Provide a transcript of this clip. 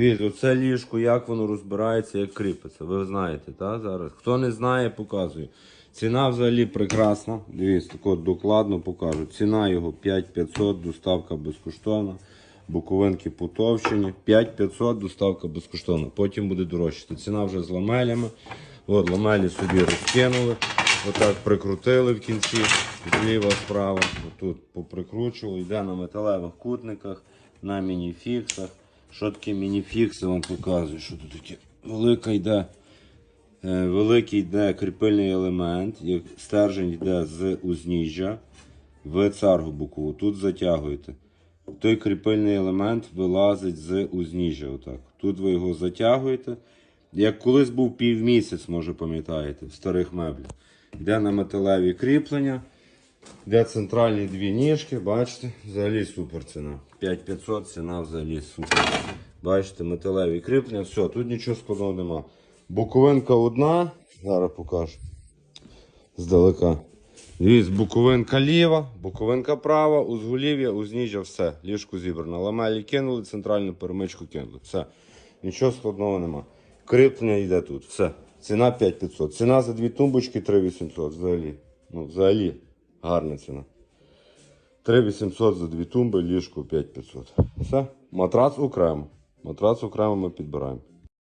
Дивіться, оце ліжко, як воно розбирається, як кріпиться. Ви знаєте, так? Зараз. Хто не знає, показую. Ціна взагалі прекрасна. Дивіться, так от докладно покажу. Ціна його 5500, доставка безкоштовна. Буковинки потовщені. 5500, доставка безкоштовна. Потім буде дорожчати. Ціна вже з ламелями. От ламелі собі розкинули. Отак прикрутили в кінці. Зліва, справа. Тут поприкручували. Йде на металевих кутниках, на мініфіксах. Що таке мініфікси, вам показую, що тут таке велика йде. Е, Великий йде кріпильний елемент, як стержень йде з узніжжя в царгу бокову. Тут затягуєте. Той кріпильний елемент вилазить з узніжжя. Отак. Тут ви його затягуєте. Як колись був півмісяць, може пам'ятаєте, в старих меблях. Йде на металеві кріплення. Де центральні дві ніжки, бачите, взагалі супер ціна. 5500 ціна взагалі супер. Бачите, металеві кріплення, все, тут нічого складного нема. Буковинка одна, зараз покажу. Здалека. Дивіться, буковинка ліва, буковинка права, узголів'я, узніжжя, все. Ліжку зібрано. Ламелі кинули, центральну перемичку кинули. Все. Нічого складного нема. Кріплення йде тут. Все. Ціна 5500. Ціна за дві тумбочки 3800 взагалі. Ну, взагалі, гарна ціна. 3800 за дві тумби, ліжко 5500. Все. Матрац окремо. Матрац окремо ми підбираємо.